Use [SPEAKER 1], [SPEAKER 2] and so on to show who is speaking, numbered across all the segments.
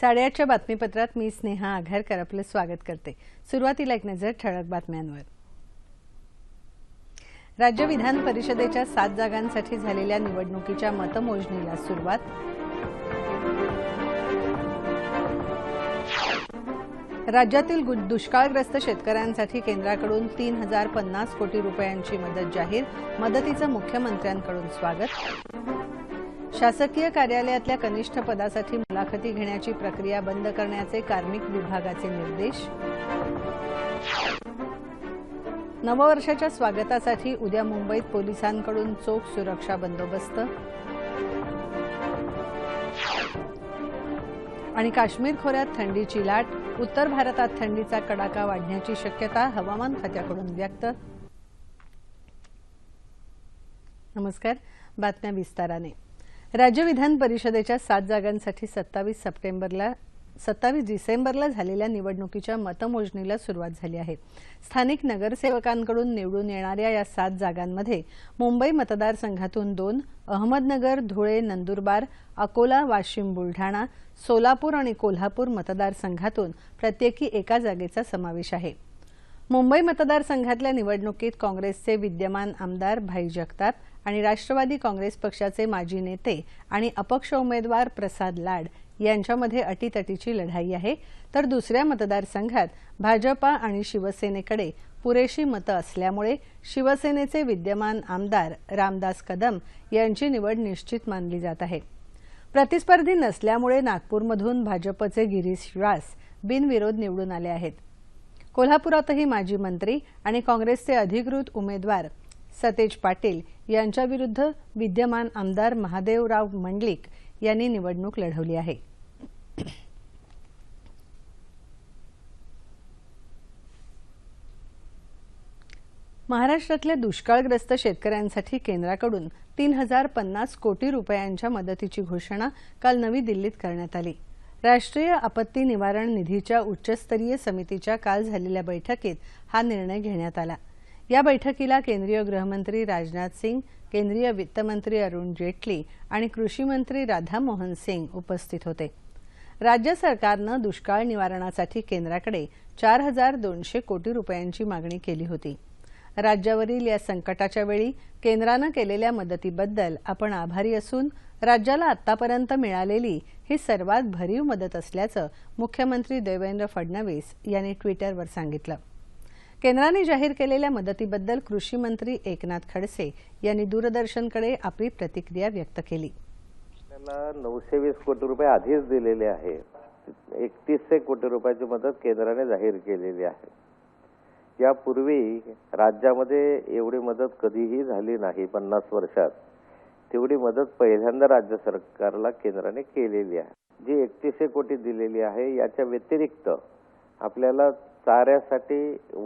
[SPEAKER 1] साडेआठच्या बातमीपत्रात मी स्नेहा आघारकर आपलं स्वागत करते सुरुवातीला एक नजर ठळक बातम्यांवर राज्य विधान परिषदेच्या सात जागांसाठी झालेल्या निवडणुकीच्या मतमोजणीला सुरुवात राज्यातील दुष्काळग्रस्त शेतकऱ्यांसाठी केंद्राकडून तीन हजार पन्नास कोटी रुपयांची मदत जाहीर मदतीचं मुख्यमंत्र्यांकडून स्वागत शासकीय कार्यालयातल्या कनिष्ठ पदासाठी मुलाखती घेण्याची प्रक्रिया बंद करण्याचे कार्मिक विभागाचे निर्देश नववर्षाच्या स्वागतासाठी उद्या मुंबईत पोलिसांकडून चोख सुरक्षा बंदोबस्त आणि काश्मीर खोऱ्यात थंडीची लाट उत्तर भारतात थंडीचा कडाका वाढण्याची शक्यता हवामान खात्याकडून व्यक्त नमस्कार बातम्या विस्ताराने राज्य विधान परिषदेच्या सात जागांसाठी सत्तावीस सप्टेंबरला सत्तावीस डिसेंबरला झालेल्या निवडणुकीच्या मतमोजणीला सुरुवात झाली आहे स्थानिक नगरसेवकांकडून निवडून येणाऱ्या या सात जागांमध्ये मुंबई मतदारसंघातून दोन अहमदनगर धुळे नंदुरबार अकोला वाशिम बुलढाणा सोलापूर आणि कोल्हापूर मतदारसंघातून प्रत्येकी एका जागेचा समावेश आहे मुंबई मतदारसंघातल्या निवडणुकीत काँग्रेसचे विद्यमान आमदार भाई जगताप आणि राष्ट्रवादी काँग्रेस पक्षाचे माजी नेते आणि अपक्ष उमेदवार प्रसाद लाड यांच्यामध्ये अटीतटीची लढाई आहे तर दुसऱ्या मतदारसंघात भाजपा आणि शिवसेनेकडे पुरेशी मतं असल्यामुळे शिवसेनेचे विद्यमान आमदार रामदास कदम यांची निवड निश्चित मानली जात आहे प्रतिस्पर्धी नसल्यामुळे नागपूरमधून भाजपचे गिरीश व्यास बिनविरोध निवडून आले आहेत कोल्हापुरातही माजी मंत्री आणि काँग्रेसचे अधिकृत उमेदवार सतेज पाटील यांच्याविरुद्ध विद्यमान आमदार महादेवराव मंडलिक यांनी निवडणूक लढवली आहे महाराष्ट्रातल्या दुष्काळग्रस्त शेतकऱ्यांसाठी केंद्राकडून तीन हजार पन्नास कोटी रुपयांच्या मदतीची घोषणा काल नवी दिल्लीत करण्यात आली राष्ट्रीय आपत्ती निवारण निधीच्या उच्चस्तरीय समितीच्या काल झालेल्या बैठकीत हा निर्णय घेण्यात आला या बैठकीला केंद्रीय गृहमंत्री राजनाथ सिंग केंद्रीय वित्तमंत्री अरुण जेटली आणि कृषीमंत्री राधामोहन सिंग उपस्थित होते राज्य सरकारनं दुष्काळ निवारणासाठी केंद्राकडे चार हजार दोनशे कोटी रुपयांची मागणी केली होती राज्यावरील या संकटाच्या वेळी केंद्रानं केलेल्या मदतीबद्दल आपण आभारी असून राज्याला आतापर्यंत मिळालेली ही सर्वात भरीव मदत असल्याचं मुख्यमंत्री देवेंद्र फडणवीस यांनी ट्विटरवर सांगितलं केंद्राने जाहीर केलेल्या मदतीबद्दल कृषी मंत्री एकनाथ खडसे यांनी दूरदर्शनकडे आपली प्रतिक्रिया व्यक्त केली
[SPEAKER 2] आपल्याला नऊशे वीस कोटी रुपये आधीच दिलेले आहे एकतीसशे कोटी रुपयाची मदत केंद्राने जाहीर केलेली आहे यापूर्वी राज्यामध्ये एवढी मदत कधीही झाली नाही पन्नास वर्षात तेवढी मदत पहिल्यांदा राज्य सरकारला केंद्राने केलेली आहे जी एकतीसशे कोटी दिलेली आहे याच्या व्यतिरिक्त आपल्याला चाऱ्यासाठी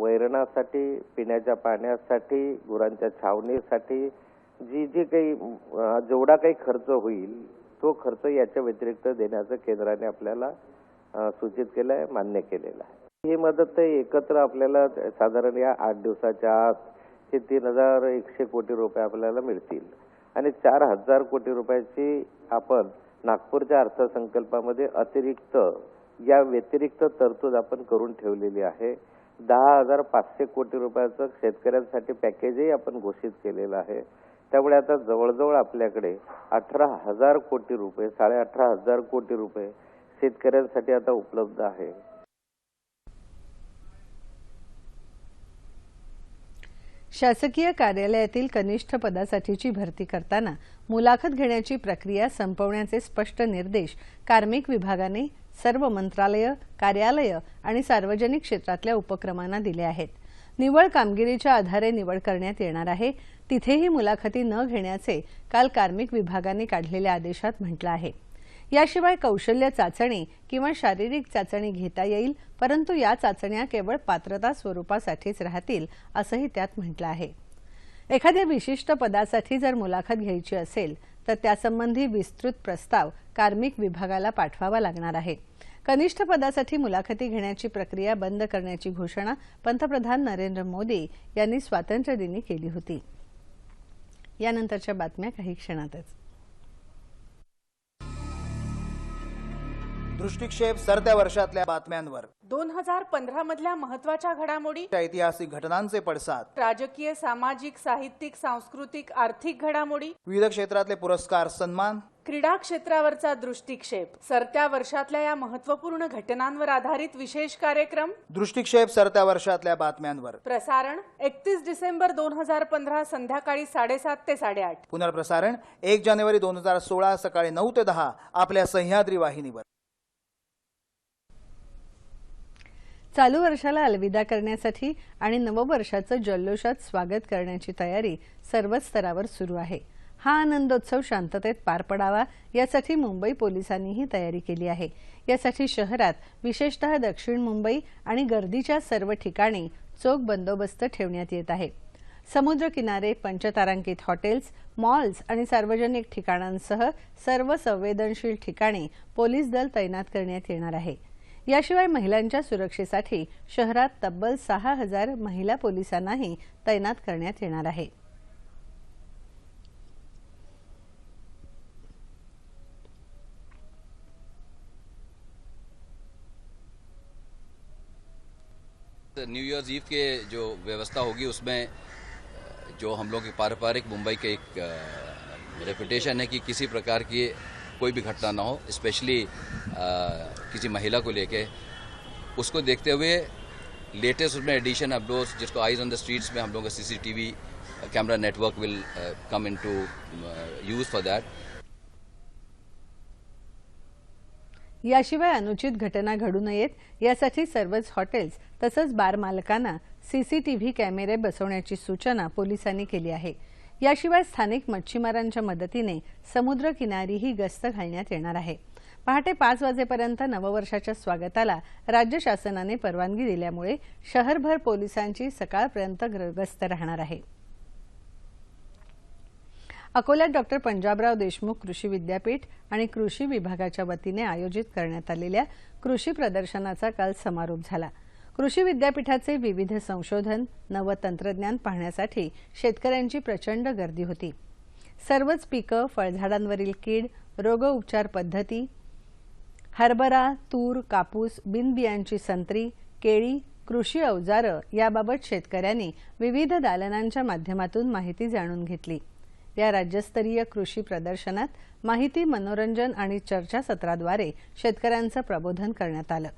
[SPEAKER 2] वैरणासाठी पिण्याच्या पाण्यासाठी गुरांच्या छावणीसाठी जी जी काही जेवढा काही खर्च होईल तो खर्च याच्या व्यतिरिक्त देण्याचं केंद्राने आपल्याला सूचित केलं आहे मान्य केलेलं आहे ही मदत एकत्र आपल्याला साधारण या आठ दिवसाच्या आत हे तीन हजार एकशे कोटी रुपये आपल्याला मिळतील आणि चार हजार कोटी रुपयाची आपण नागपूरच्या अर्थसंकल्पामध्ये अतिरिक्त या व्यतिरिक्त तरतूद आपण करून ठेवलेली आहे दहा हजार पाचशे कोटी रुपयाचं शेतकऱ्यांसाठी पॅकेजही आपण घोषित केलेलं आहे त्यामुळे आता जवळजवळ आपल्याकडे अठरा हजार कोटी रुपये साडे अठरा हजार कोटी रुपये शेतकऱ्यांसाठी आता उपलब्ध आहे
[SPEAKER 1] शासकीय कार्यालयातील कनिष्ठ पदासाठीची भरती करताना मुलाखत घेण्याची प्रक्रिया संपवण्याचे स्पष्ट निर्देश कार्मिक विभागाने सर्व मंत्रालय कार्यालय आणि सार्वजनिक क्षेत्रातल्या उपक्रमांना दिले आहेत निवड कामगिरीच्या आधारे निवड करण्यात येणार आहे तिथेही मुलाखती न घेण्याचे काल कार्मिक विभागाने काढलेल्या आदेशात म्हटलं आहे याशिवाय कौशल्य चाचणी किंवा शारीरिक चाचणी घेता येईल परंतु या चाचण्या केवळ पात्रता स्वरूपासाठीच राहतील असंही त्यात म्हटलं आहे एखाद्या विशिष्ट पदासाठी जर मुलाखत घ्यायची असेल तर त्यासंबंधी विस्तृत प्रस्ताव कार्मिक विभागाला पाठवावा लागणार आहे कनिष्ठ पदासाठी मुलाखती घेण्याची प्रक्रिया बंद करण्याची घोषणा पंतप्रधान नरेंद्र मोदी यांनी स्वातंत्र्यदिनी केली होती यानंतरच्या बातम्या काही क्षणातच
[SPEAKER 2] दृष्टिक्षेप सरत्या वर्षातल्या बातम्यांवर
[SPEAKER 1] दोन हजार पंधरा मधल्या महत्वाच्या घडामोडी
[SPEAKER 2] ऐतिहासिक घटनांचे पडसाद
[SPEAKER 1] राजकीय सामाजिक साहित्यिक सांस्कृतिक आर्थिक घडामोडी
[SPEAKER 2] विविध क्षेत्रातले पुरस्कार सन्मान
[SPEAKER 1] क्रीडा क्षेत्रावरचा दृष्टिक्षेप सरत्या वर्षातल्या या महत्वपूर्ण घटनांवर आधारित विशेष कार्यक्रम
[SPEAKER 2] दृष्टिक्षेप सरत्या वर्षातल्या बातम्यांवर
[SPEAKER 1] प्रसारण एकतीस डिसेंबर दोन हजार पंधरा संध्याकाळी साडेसात ते साडेआठ
[SPEAKER 2] पुनर्प्रसारण एक जानेवारी दोन हजार सोळा सकाळी नऊ ते दहा आपल्या सह्याद्री वाहिनीवर
[SPEAKER 1] चालू वर्षाला अलविदा करण्यासाठी आणि नववर्षाचं जल्लोषात स्वागत करण्याची तयारी सर्वच स्तरावर सुरू आहे हा आनंदोत्सव शांततेत पार पडावा यासाठी मुंबई पोलिसांनीही तयारी केली आहे यासाठी शहरात विशेषतः दक्षिण मुंबई आणि गर्दीच्या सर्व ठिकाणी चोख बंदोबस्त ठेवण्यात येत आहे समुद्रकिनारे पंचतारांकित हॉटेल्स मॉल्स आणि सार्वजनिक ठिकाणांसह सर्व संवेदनशील ठिकाणी पोलीस दल तैनात करण्यात येणार आहे याशिवाय महिलांच्या सुरक्षेसाठी शहरात तब्बल सहा हजार महिला पोलिसांनाही तैनात करण्यात येणार आहे
[SPEAKER 2] न्यू इयर्स ईव के जो व्यवस्था होगी उसमें जो हम लोग पारंपरिक मुंबई के एक रेपुटेशन है कि किसी प्रकार की कोई भी घटना ना हो स्पेशली किसी महिला को लेके उसको देखते हुए लेटेस्ट उसमें एडिशन अब लोग जिसको आईज ऑन द स्ट्रीट्स में हम लोगों का CCTV camera network will come into use for that
[SPEAKER 1] याशिवाय अनुचित घटना घडू नयेत यासाठी सर्वच हॉटेल्स तसंच बार मालकांना सीसीटीव्ही कॅमेरे बसवण्याची सूचना पोलिसांनी केली आहे याशिवाय स्थानिक मच्छीमारांच्या मदतीने समुद्रकिनारीही गस्त घालण्यात येणार आहे पहाटे पाच वाजेपर्यंत नववर्षाच्या स्वागताला राज्य शासनाने परवानगी दिल्यामुळे शहरभर पोलिसांची सकाळपर्यंत गस्त राहणार आहे अकोल्यात डॉक्टर पंजाबराव देशमुख कृषी विद्यापीठ आणि कृषी विभागाच्या वतीने आयोजित करण्यात आलेल्या कृषी प्रदर्शनाचा काल समारोप झाला कृषी विद्यापीठाचे विविध संशोधन नवं तंत्रज्ञान पाहण्यासाठी शेतकऱ्यांची प्रचंड गर्दी होती सर्वच पिकं फळझाडांवरील कीड रोग उपचार पद्धती हरभरा तूर कापूस बिनबियांची संत्री केळी कृषी अवजारं याबाबत शेतकऱ्यांनी विविध दालनांच्या माध्यमातून माहिती जाणून घेतली या राज्यस्तरीय कृषी प्रदर्शनात माहिती मनोरंजन आणि चर्चासत्राद्वारे शेतकऱ्यांचं प्रबोधन करण्यात आलं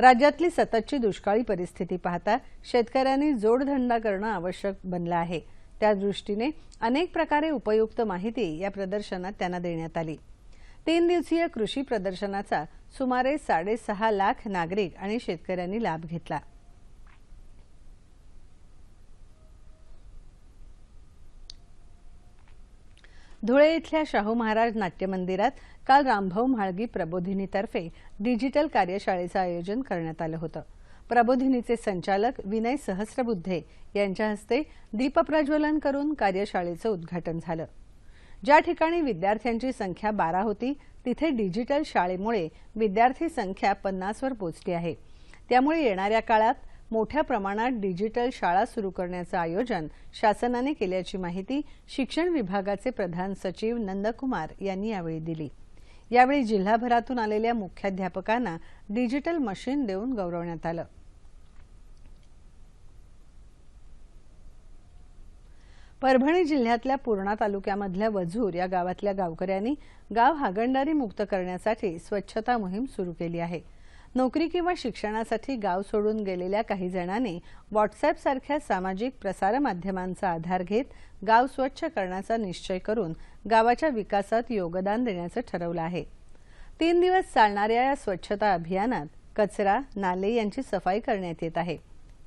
[SPEAKER 1] राज्यातली सततची दुष्काळी परिस्थिती पाहता शेतकऱ्यांनी जोडधंदा करणं आवश्यक बनलं आहे त्यादृष्टीने अनेक प्रकारे उपयुक्त माहिती या प्रदर्शनात त्यांना देण्यात आली तीन दिवसीय कृषी प्रदर्शनाचा सुमारे साडेसहा लाख नागरिक आणि शेतकऱ्यांनी लाभ घेतला धुळे इथल्या शाहू महाराज नाट्य मंदिरात काल रामभाऊ म्हाळगी प्रबोधिनीतर्फे डिजिटल कार्यशाळेचं आयोजन करण्यात आलं होतं प्रबोधिनीचे संचालक विनय सहस्रबुद्धे यांच्या हस्ते दीपप्रज्वलन करून कार्यशाळेचं उद्घाटन झालं ज्या ठिकाणी विद्यार्थ्यांची संख्या बारा होती तिथे डिजिटल शाळेमुळे विद्यार्थी संख्या पन्नासवर पोचली आहे त्यामुळे येणाऱ्या काळात मोठ्या प्रमाणात डिजिटल शाळा सुरू करण्याचं आयोजन शासनाने केल्याची माहिती शिक्षण विभागाचे प्रधान सचिव नंदकुमार यांनी यावेळी दिली यावेळी जिल्हाभरातून आलेल्या मुख्याध्यापकांना डिजिटल मशीन देऊन गौरवण्यात आलं परभणी जिल्ह्यातल्या पूर्णा तालुक्यामधल्या वझूर या गावातल्या गावकऱ्यांनी गाव हागणदारी मुक्त करण्यासाठी स्वच्छता मोहीम सुरू केली आहे नोकरी किंवा शिक्षणासाठी गाव सोडून गेलेल्या काही जणांनी व्हॉट्सॲपसारख्या सामाजिक प्रसारमाध्यमांचा आधार घेत गाव स्वच्छ करण्याचा निश्चय करून गावाच्या विकासात योगदान देण्याचं ठरवलं आहे तीन दिवस चालणाऱ्या या स्वच्छता अभियानात कचरा नाले यांची सफाई करण्यात येत आहे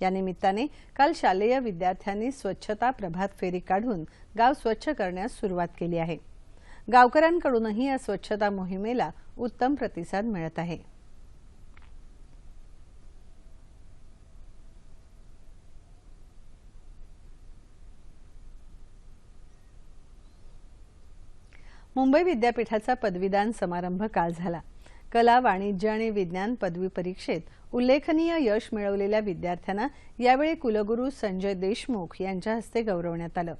[SPEAKER 1] या निमित्ताने काल शालेय विद्यार्थ्यांनी स्वच्छता प्रभात फेरी काढून गाव स्वच्छ करण्यास सुरुवात केली आहे गावकऱ्यांकडूनही या स्वच्छता मोहिमेला उत्तम प्रतिसाद मिळत आहे मुंबई विद्यापीठाचा पदवीदान समारंभ काल झाला कला वाणिज्य आणि विज्ञान पदवी परीक्षेत उल्लेखनीय यश मिळवलेल्या विद्यार्थ्यांना यावेळी कुलगुरू संजय देशमुख यांच्या हस्ते गौरवण्यात आलं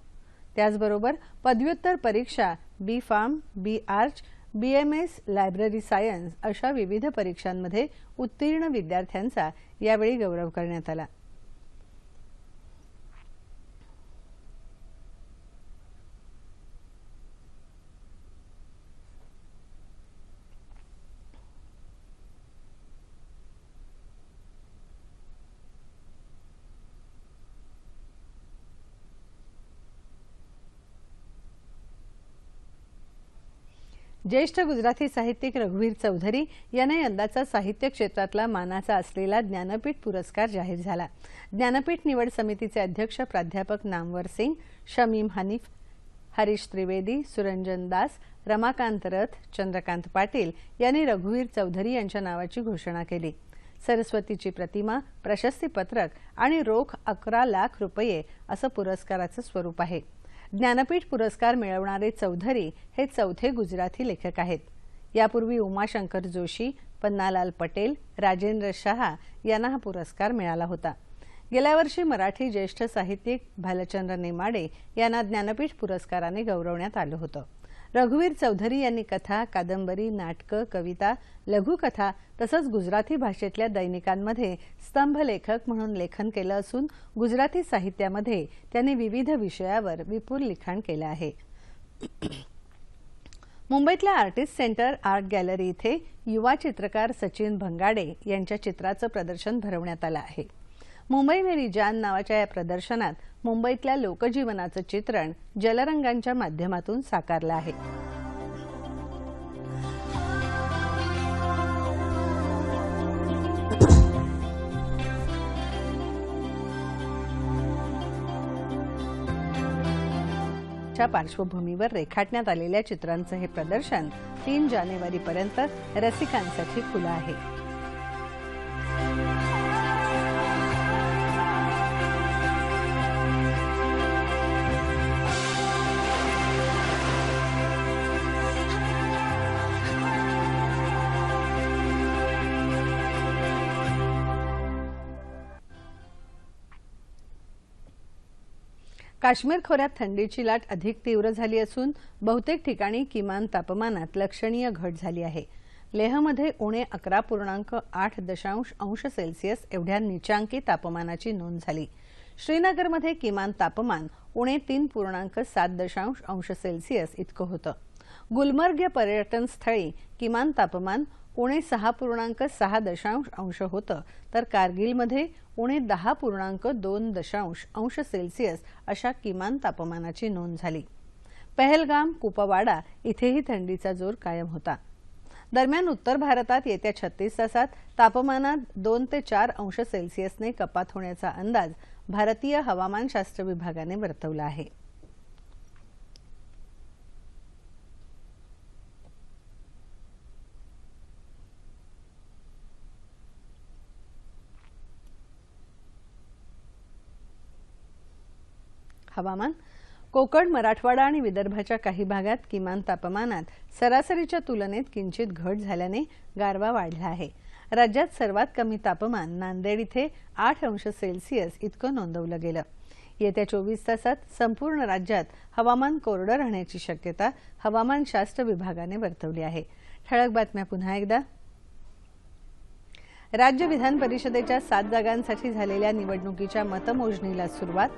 [SPEAKER 1] त्याचबरोबर पदव्युत्तर परीक्षा B pharm B arch BMS library science अशा विविध परीक्षांमध्ये उत्तीर्ण विद्यार्थ्यांचा यावेळी गौरव करण्यात आला ज्येष्ठ गुजराती साहित्यिक रघुवीर चौधरी यांना यंदाचा साहित्य क्षेत्रातला मानाचा असलेला ज्ञानपीठ पुरस्कार जाहीर झाला ज्ञानपीठ निवड समितीचे अध्यक्ष प्राध्यापक नामवर सिंग शमीम हनीफ हरीश त्रिवेदी सुरंजन दास रमाकांत रथ चंद्रकांत पाटील यांनी रघुवीर चौधरी यांच्या नावाची घोषणा केली सरस्वतीची प्रतिमा प्रशस्तीपत्रक आणि रोख अकरा लाख रुपये असं पुरस्काराचं स्वरूप आहे ज्ञानपीठ पुरस्कार मिळवणारे चौधरी हे चौथे गुजराती लेखक आहेत यापूर्वी उमाशंकर जोशी पन्नालाल पटेल राजेंद्र शहा यांना हा पुरस्कार मिळाला होता गेल्या वर्षी मराठी ज्येष्ठ साहित्यिक भालचंद्र नेमाडे यांना ज्ञानपीठ पुरस्काराने गौरवण्यात आलं होतं रघुवीर चौधरी यांनी कथा कादंबरी नाटकं कविता लघुकथा तसंच गुजराती भाषेतल्या दैनिकांमध्ये स्तंभलेखक म्हणून लेखन केलं असून गुजराती साहित्यामध्ये त्यांनी विविध विषयावर विपुल लिखाण केलं आहे मुंबईतल्या आर्टिस्ट सेंटर आर्ट गॅलरी इथे युवा चित्रकार सचिन भंगाडे यांच्या चित्राचं प्रदर्शन भरवण्यात आलं आहे मुंबई मेरी जान नावाच्या या प्रदर्शनात मुंबईतल्या लोकजीवनाचं चित्रण जलरंगांच्या माध्यमातून साकारलं आहे पार्श्वभूमीवर रेखाटण्यात आलेल्या चित्रांचं हे प्रदर्शन तीन पर्यंत रसिकांसाठी खुलं आहे काश्मीर खोऱ्यात थंडीची लाट अधिक तीव्र झाली असून बहुतेक ठिकाणी किमान तापमानात लक्षणीय घट झाली आहे लेहमध्ये उणे अकरा पूर्णांक आठ दशांश अंश सेल्सिअस एवढ्या निचांकी तापमानाची नोंद झाली श्रीनगरमध्ये किमान तापमान उणे तीन पूर्णांक सात दशांश अंश सेल्सिअस इतकं होतं गुलमर्ग पर्यटनस्थळी पर्यटन स्थळी किमान तापमान उणे सहा पूर्णांक सहा दशांश अंश होतं तर कारगिलमध्ये उणे दहा पूर्णांक दोन दशांश अंश सेल्सिअस अशा किमान तापमानाची नोंद झाली पहलगाम कुपवाडा इथेही थंडीचा जोर कायम होता दरम्यान उत्तर भारतात येत्या छत्तीस तासात तापमानात दोन ते चार अंश सेल्सिअसने कपात होण्याचा अंदाज भारतीय हवामानशास्त्र विभागाने वर्तवला आहे हवामान कोकण मराठवाडा आणि विदर्भाच्या काही भागात किमान तापमानात सरासरीच्या तुलनेत किंचित घट झाल्याने गारवा वाढला आहे राज्यात सर्वात कमी तापमान नांदेड इथे आठ अंश सेल्सिअस इतकं नोंदवलं गेलं येत्या चोवीस तासात संपूर्ण राज्यात हवामान कोरडं राहण्याची शक्यता हवामानशास्त्र विभागाने वर्तवली आहे ठळक बातम्या पुन्हा एकदा राज्य विधान परिषदेच्या सात जागांसाठी झालेल्या निवडणुकीच्या मतमोजणीला सुरुवात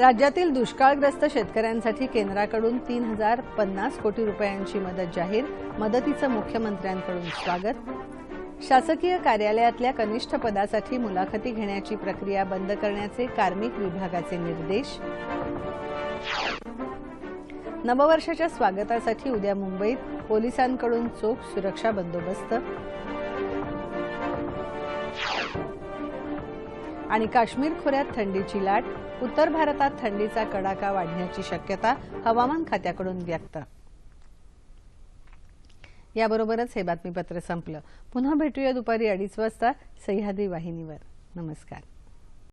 [SPEAKER 1] राज्यातील दुष्काळग्रस्त शेतकऱ्यांसाठी केंद्राकडून तीन हजार पन्नास कोटी रुपयांची मदत जाहीर मदतीचं मुख्यमंत्र्यांकडून स्वागत शासकीय कार्यालयातल्या कनिष्ठ पदासाठी मुलाखती घेण्याची प्रक्रिया बंद करण्याचे कार्मिक विभागाचे निर्देश नववर्षाच्या स्वागतासाठी उद्या मुंबईत पोलिसांकडून चोख सुरक्षा बंदोबस्त आणि काश्मीर खोऱ्यात थंडीची लाट उत्तर भारतात थंडीचा कडाका वाढण्याची शक्यता हवामान खात्याकडून व्यक्त याबरोबरच हे बातमीपत्र संपलं पुन्हा भेटूया दुपारी अडीच वाजता सह्याद्री वाहिनीवर नमस्कार